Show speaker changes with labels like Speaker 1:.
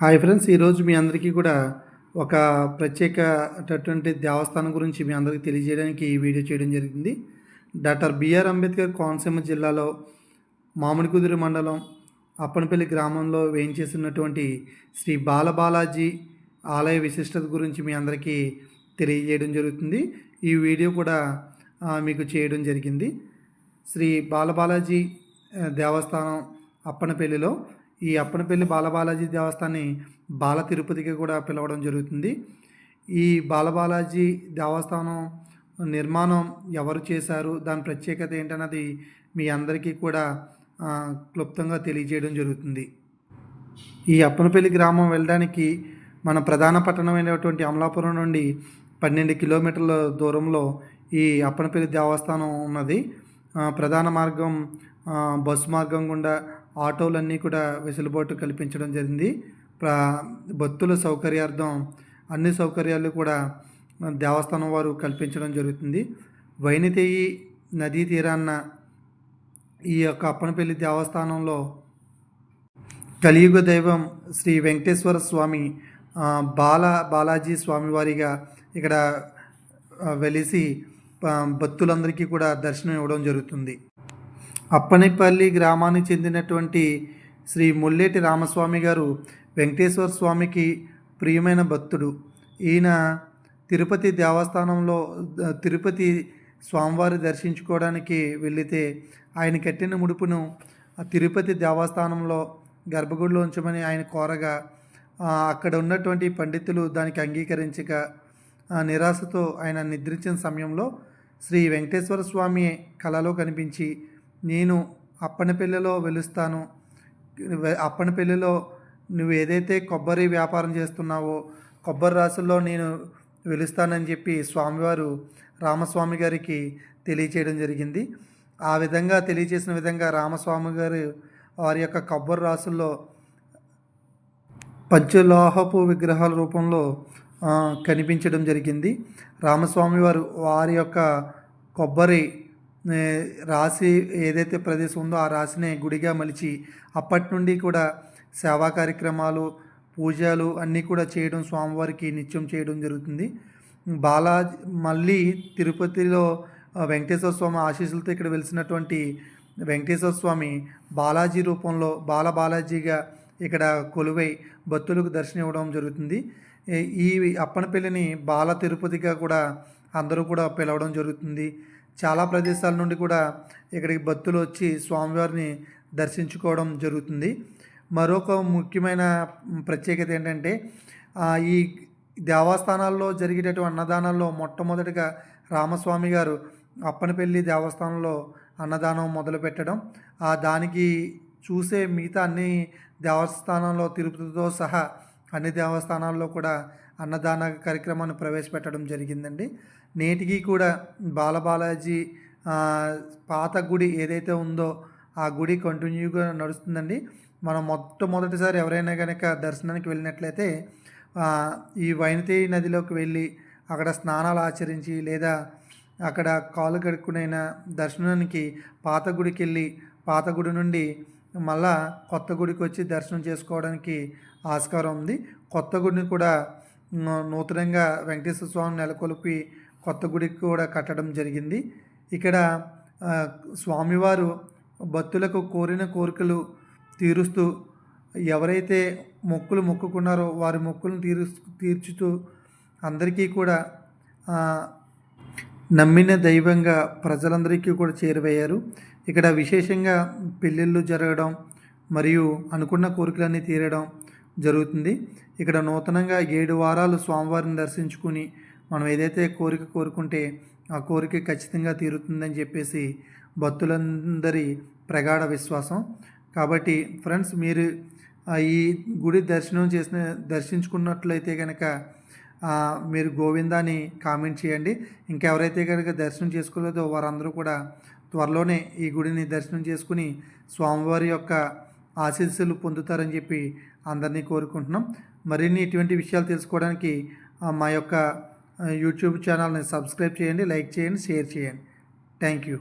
Speaker 1: Hi friends ఈరోజు మీ అందరికీ కూడా ఒక ప్రత్యేకటటువంటి దేవస్థానం గురించి మీ అందరికీ తెలియజేయడానికి ఈ వీడియో చేయడం జరిగింది. డాక్టర్ బిఆర్ అంబేద్కర్ కోనసీమ జిల్లాలో మామిడికుదురు మండలం అప్పనపల్లి గ్రామంలో వేయించేసినటువంటి శ్రీ బాలబాలాజీ ఆలయ విశిష్టత గురించి మీ అందరికీ తెలియజేయడం జరుగుతుంది. ఈ వీడియో కూడా మీకు చేయడం జరిగింది. శ్రీ బాలబాలాజీ దేవస్థానం అప్పనపల్లిలో ఈ అప్పనపల్లి బాలబాలాజీ దేవస్థాన్ని బాల తిరుపతిగా కూడా పిలవడం జరుగుతుంది. ఈ బాలబాలాజీ దేవస్థానం నిర్మాణం ఎవరు చేశారు దాని ప్రత్యేకత ఏంటన్నది మీ అందరికీ కూడా క్లుప్తంగా తెలియజేయడం జరుగుతుంది. ఈ అప్పనపల్లి గ్రామం వెళ్ళడానికి మన ప్రధాన పట్టణమైనటువంటి అమలాపురం నుండి పన్నెండు కిలోమీటర్ల దూరంలో ఈ అప్పనపల్లి దేవస్థానం ఉన్నది. ప్రధాన మార్గం బస్సు మార్గం గుండా ఆటోలన్నీ కూడా వెసులుబాటు కల్పించడం జరిగింది. భక్తుల సౌకర్యార్థం అన్ని సౌకర్యాలు కూడా దేవస్థానం వారు కల్పించడం జరుగుతుంది. వైనతేయి నదీ తీరాన్న ఈ యొక్క అప్పనపల్లి దేవస్థానంలో కలియుగ దైవం శ్రీ వెంకటేశ్వర స్వామి బాల బాలాజీ స్వామివారిగా ఇక్కడ వెలిసి భక్తులందరికీ కూడా దర్శనం ఇవ్వడం జరుగుతుంది. అప్పనిపల్లి గ్రామానికి చెందినటువంటి శ్రీ ముల్లేటి రామస్వామి గారు వెంకటేశ్వర స్వామికి ప్రియమైన భక్తుడు. ఈయన తిరుపతి దేవస్థానంలో తిరుపతి స్వామివారి దర్శించుకోవడానికి వెళితే ఆయన కట్టిన ముడుపును తిరుపతి దేవస్థానంలో గర్భగుడిలో ఉంచమని ఆయన కోరగా అక్కడ ఉన్నటువంటి పండితులు దానికి అంగీకరించక నిరాశతో ఆయన నిద్రించిన సమయంలో శ్రీ వెంకటేశ్వర స్వామి కళలో కనిపించి నేను అప్పనపల్లిలో వెలుస్తాను. అప్పని అప్పనపల్లిలో నువ్వు ఏదైతే కొబ్బరి వ్యాపారం చేస్తున్నావో కొబ్బరి రాసుల్లో నేను వెలుస్తానని చెప్పి స్వామివారు రామస్వామి గారికి తెలియచేయడం జరిగింది. ఆ విధంగా తెలియచేసిన విధంగా రామస్వామి గారు వారి యొక్క కొబ్బరి రాసుల్లో పంచలోహపు విగ్రహాల రూపంలో కనిపించడం జరిగింది. రామస్వామి వారు వారి యొక్క కొబ్బరి రాశి ఏదైతే ప్రదేశం ఉందో ఆ రాశిని గుడిగా మలిచి అప్పటి నుండి కూడా సేవా కార్యక్రమాలు పూజలు అన్నీ కూడా చేయడం స్వామివారికి నిత్యం చేయడం జరుగుతుంది. బాలాజీ మళ్ళీ తిరుపతిలో వెంకటేశ్వర స్వామి ఆశీస్సులతో ఇక్కడ వెలిసినటువంటి వెంకటేశ్వర స్వామి బాలాజీ రూపంలో బాల బాలాజీగా ఇక్కడ కొలువై భక్తులకు దర్శనం ఇవ్వడం జరుగుతుంది. ఈ- ఈ అప్పనపల్లిని బాల తిరుపతిగా కూడా అందరూ కూడా పిలవడం జరుగుతుంది. చాలా ప్రదేశాల నుండి కూడా ఇక్కడికి భక్తులు వచ్చి స్వామివారిని దర్శించుకోవడం జరుగుతుంది. మరొక ముఖ్యమైన ప్రత్యేకత ఏంటంటే ఈ దేవస్థానాల్లో జరిగేటటువంటి అన్నదానాల్లో మొట్టమొదటిగా రామస్వామి గారు అప్పనపల్లి దేవస్థానంలో అన్నదానం మొదలు పెట్టడం ఆ దానికి చూసే మిగతా అన్ని దేవస్థానంలో తిరుపతితో సహా అన్ని దేవస్థానాల్లో కూడా అన్నదాన కార్యక్రమాన్ని ప్రవేశపెట్టడం జరిగిందండి. నేటికి కూడా బాలబాలాజీ పాత గుడి ఏదైతే ఉందో ఆ గుడి కంటిన్యూగా నడుస్తుందండి. మనం మొట్టమొదటిసారి ఎవరైనా కనుక దర్శనానికి వెళ్ళినట్లయితే ఈ వైనతి నదిలోకి వెళ్ళి అక్కడ స్నానాలు ఆచరించి లేదా అక్కడ కాలు కడుక్కునైనా దర్శనానికి పాత గుడికి వెళ్ళి పాత గుడి నుండి మళ్ళా కొత్త గుడికి వచ్చి దర్శనం చేసుకోవడానికి ఆస్కారం ఉంది. కొత్త గుడిని కూడా నూతనంగా వెంకటేశ్వర స్వామిని నెలకొల్పి కొత్త గుడికి కూడా కట్టడం జరిగింది. ఇక్కడ స్వామివారు భక్తులకు కోరిన కోరికలు తీరుస్తూ ఎవరైతే మొక్కులు మొక్కుకున్నారో వారి మొక్కులను తీరు తీర్చుతూ అందరికీ కూడా నమ్మిన దైవంగా ప్రజలందరికీ కూడా చేరువయ్యారు. ఇక్కడ విశేషంగా పెళ్ళిళ్ళు జరగడం మరియు అనుకున్న కోరికలన్నీ తీరడం జరుగుతుంది. ఇక్కడ నూతనంగా ఏడు వారాలు స్వామివారిని దర్శించుకుని మనం ఏదైతే కోరిక కోరుకుంటే ఆ కోరిక ఖచ్చితంగా తీరుతుందని చెప్పేసి భక్తులందరి ప్రగాఢ విశ్వాసం. కాబట్టి ఫ్రెండ్స్ మీరు ఈ గుడి దర్శనం చేసిన దర్శించుకున్నట్లయితే కనుక మీరు గోవిందాని కామెంట్ చేయండి. ఇంకెవరైతే కనుక దర్శనం చేసుకోలేదో వారందరూ కూడా త్వరలోనే ఈ గుడిని దర్శనం చేసుకుని స్వామివారి యొక్క ఆశీస్సులు పొందుతారని చెప్పి అందరినీ కోరుకుంటున్నాం. మరిన్ని ఇటువంటి విషయాలు తెలుసుకోవడానికి మా యొక్క యూట్యూబ్ ఛానల్ని సబ్స్క్రైబ్ చేయండి లైక్ చేయండి షేర్ చేయండి. Thank you